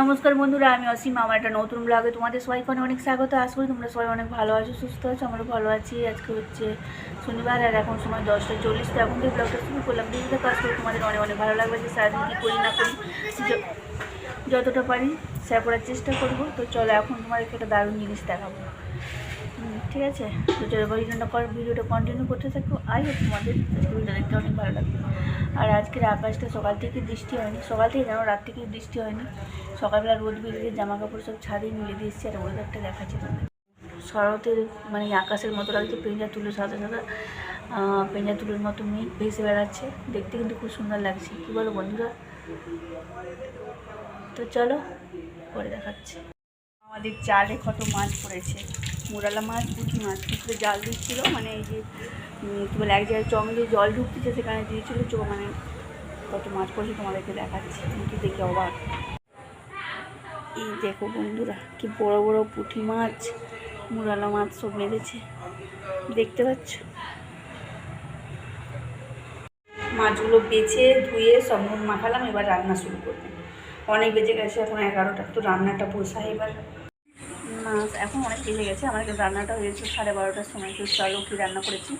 নমস্কার বন্ধুরা, আমি অসীম, আমার একটা নতুন ব্লগে তোমাদের সবাইকে অনেক অনেক স্বাগত। আশা করি তোমরা সবাই অনেক ভালো আছো, সুস্থ আছো আমরা ভালো আছি। আজকে হচ্ছে শনিবার আর এখন সময় দশটা চল্লিশ তো এখন থেকে ব্লগটা শুরু করলাম। বিভিন্ন কাজ করে তোমাদের অনেক অনেক ভালো লাগবে যে সারাদিন কী করি, না করি। যতটা পারি শেয়ার করার চেষ্টা করব। তো চলো এখন তোমাদেরকে একটা দারুণ জিনিস দেখাবো। ঠিক আছে। তো চলো ভিডিওটা কর ভিডিওটা কন্টিনিউ করতে থাকো। আই হোপ তোমাদের ভিডিওটা দেখতে অনেক ভালো লাগবে। আর আজকের আকাশটা সকাল থেকে বৃষ্টি হয়নি। সকাল থেকে জানো, রাত থেকে বৃষ্টি হয়নি। সকালবেলা রোদ বেরিয়ে জামা কাপড় সব ছাদে মিলে দিয়ে এসেছি আর ওয়েদারটা দেখাচ্ছি তোমাদের। শরতের মানে আকাশের মতো লাগছে পেঁজা তুলো সাদা সাদা পেঁজা তুলোর মতো মেঘ ভেসে বেড়াচ্ছে। দেখতে কিন্তু খুব সুন্দর লাগছে। কী বলো বন্ধুরা? তো চলো, পরে দেখাচ্ছি। আমাদের জালে কত মাছ পড়েছে। মোরালা মাছ, পুঁটি মাছ পুকুরে জাল দিচ্ছিল মানে এই যে কী বলে, এক জায়গায় চং দিয়ে জল ঢুকতেছে, সেখানে দিয়েছিল, চো মানে কত মাছ পড়ছে তোমাদেরকে দেখাচ্ছি মুখে দেখে অবাক। এই দেখো বন্ধুরা, কি বড় বড় পুঁটি মাছ, মুরালা মাছ সব মেরেছে, দেখতে পাচ্ছ? মাছগুলো বেছে, ধুয়ে সব নুন মাখালাম, এবার রান্না শুরু করব অনেক বেজে গেছে, এখন এগারোটা, তো রান্নাটা বসাই এবার। এখন অনেক বেজে গেছে আমার রান্নাটা হয়েছে সাড়ে বারোটার সময়। তো চলো কী রান্না করেছি,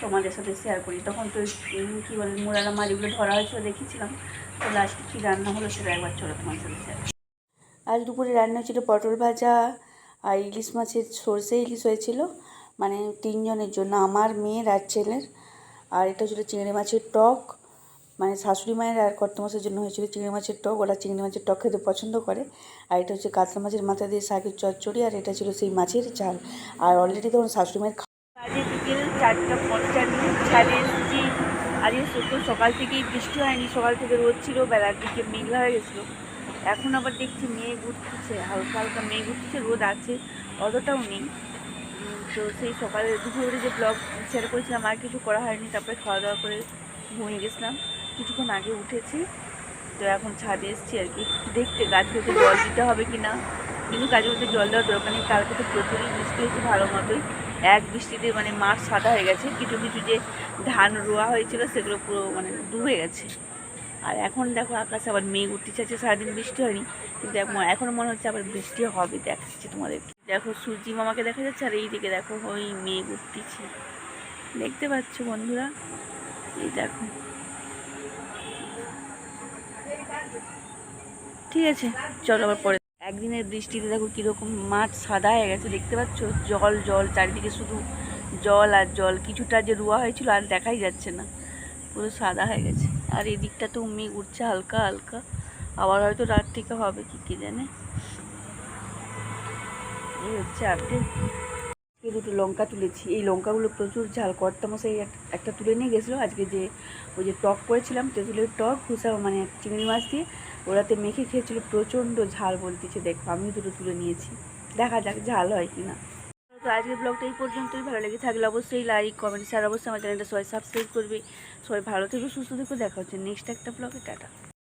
তোমাদের সাথে শেয়ার করি। তখন তো কী বলে মুরালা মাছগুলো ধরা হয়েছিল দেখেছিলাম তো লাস্টে কী রান্না হলো সেটা একবার চলো তোমার সাথে শেয়ার আজ দুপুরে রান্না হয়েছিল পটল ভাজা আর ইলিশ মাছের সর্ষে ইলিশ হয়েছিল মানে তিনজনের জন্য, আমার মেয়ের আর ছেলের। আর এটা ছিল চিংড়ি মাছের টক। মানে শাশুড়ি মায়ের আর কর্তমাসের জন্য হয়েছিল চিংড়ি মাছের টক, ওরা চিংড়ি মাছের টক খেতে পছন্দ করে। আর এটা হচ্ছে কাতলা মাছের মাথা দিয়ে শাকের চচ্চড়ি, আর এটা ছিল সেই মাছের ঝাল। আর অলরেডি তখন শাশুড়ি মায়ের আজকে বিকেল চারটা পঞ্চান্ন ছাদে এসেছি। আজকে সত্য সকাল থেকেই বৃষ্টি হয়নি, সকাল থেকে রোদ ছিল, বেলার দিকে মেঘলা হয়ে গেছিল। এখন আবার দেখছি মেঘ উঠতেছে হালকা হালকা মেঘ উঠতেছে রোদ আছে, অতটাও নেই। তো সেই সকালে দুপুরে যে ব্লগ শেয়ার করেছিলাম, আর কিছু করা হয়নি, তারপরে খাওয়া দাওয়া করে ঘুমিয়ে গেছিলাম। কিছুক্ষণ আগে উঠেছি। তো এখন ছাদে এসেছি আর কি। দেখতে গাছগুলোতে জল দিতে হবে কি না কিন্তু গাছগুলোতে জল দেওয়ার দরকার নেই। কালকে তো প্রচুরই বৃষ্টি হয়েছে ভালো মতোই। এক বৃষ্টিতে মানে মাঠ সাদা হয়ে গেছে। কিছু কিছু যে ধান রোয়া হয়েছিল সেগুলো পুরো মানে ডুবে গেছে। আর এখন দেখো আকাশে আবার মেঘ উঠতে চাইছে। সারাদিন বৃষ্টি হয়নি। কিন্তু এখন মনে হচ্ছে আবার বৃষ্টি হবে দেখাচ্ছি তোমাদের দেখো সূর্যি মামাকে দেখা যাচ্ছে আর এই দিকে দেখো ওই মেঘ উঠতেছে। দেখতে পাচ্ছ বন্ধুরা? এই দেখো। ঠিক আছে, চলো আবার পরে। একদিনের বৃষ্টিতে দেখো কীরকম মাঠ সাদা হয়ে গেছে, দেখতে পাচ্ছ? জল জল, চারিদিকে শুধু জল আর জল। কিছুটা যে রোয়া হয়েছিল আর দেখাই যাচ্ছে না, পুরো সাদা হয়ে গেছে। আর এই দিকটা তো মেঘ উঠছে হালকা হালকা। আবার হয়তো রাত থেকে হবে কি, কে জানে? এই হচ্ছে আপডেট এই দুটো লঙ্কা তুলেছি। এই লঙ্কাগুলো প্রচুর ঝাল। কর্তামশাই এক- একটা তুলে নিয়ে গেছিল। আজকে যে, ওই যে টক করেছিলাম তেঁতুলের টক, খুসা মানে চিংড়ি মাছ দিয়ে ওরাতে মেখে খেয়েছিল। প্রচণ্ড ঝাল বলতেছে দেখো, আমিও দুটো তুলে নিয়েছি। দেখা যাক ঝাল হয় কি না তো আজকের ব্লগটা এই পর্যন্তই। ভালো লেগে থাকলে অবশ্যই লাইক কমেন্ট শেয়ার অবশ্যই আমার চ্যানেলটা সবাই সাবস্ক্রাইব করবে। সবাই ভালো থেকো, সুস্থ থেকো। দেখা হচ্ছে নেক্সট একটা ব্লগে টাটা।